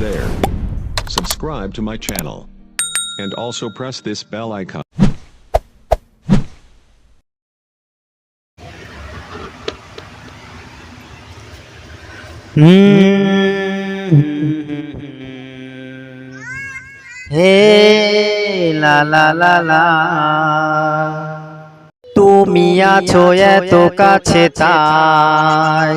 there. Subscribe to my channel. And also press this bell icon. হে লা লা লা লা তুমি আছো এত কাছে তাই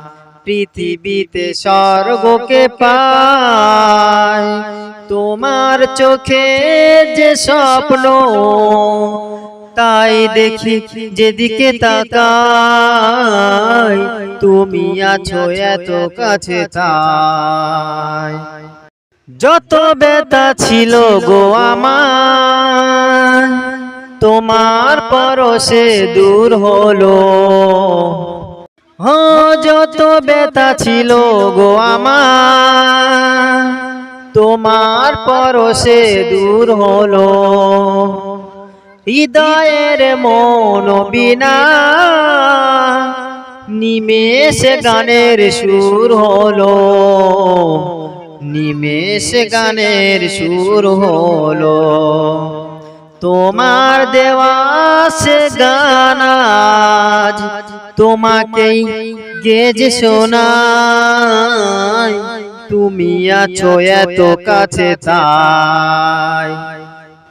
পৃথিবীতে স্বর্গকে পাই, তোমার চোখে যে স্বপ্ন, তাই দেখি যেদিকে তাকাই, তুমি আছো এত কাছে তাই। যত বেতা ছিল গো আমার তোমার পরশে দূর হলো। হ যত বেতা ছিল গো আমার, তোমার পরশে দূর হলো। হৃদয়ের মন বিনা নিমেষ গানের সুর হলো। নিমেষ গানের সুর হলো। তোমার দেওয়াস গানাজ তোমাকেই গেজ শোনাই। তুমি আছো এত কাছে তাই,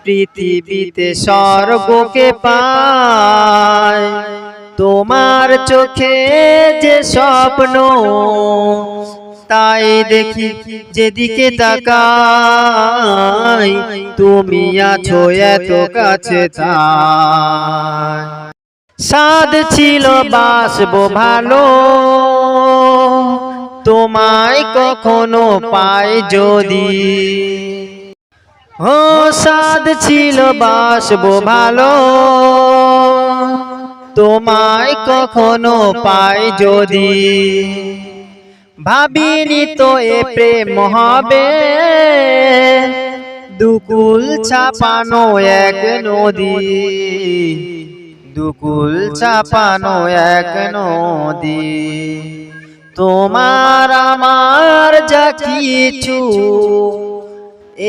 পৃথিবীতে স্বর্গকে পাই। তোমার চোখে যে স্বপ্ন তাই দেখি, যেদিকে তাকাই তুমি আছো এত কাছে তাই। সাদ ছিল বাসবো ভালো, তোমায় কখনো পাই যদি। ও সাদ ছিল বাসবো ভালো, তোমায় কখনো পাই যদি। ভাবিনি তো এ প্রেম হবে দুকুল ছাপানো এক নদী। দুকুল ছাপানো এক নদী। তোমার আমার যা কিছু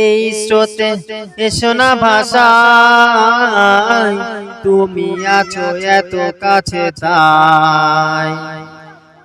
এই স্রোতে এসো না ভাষায়। তুমি আছো এত কাছে তাই।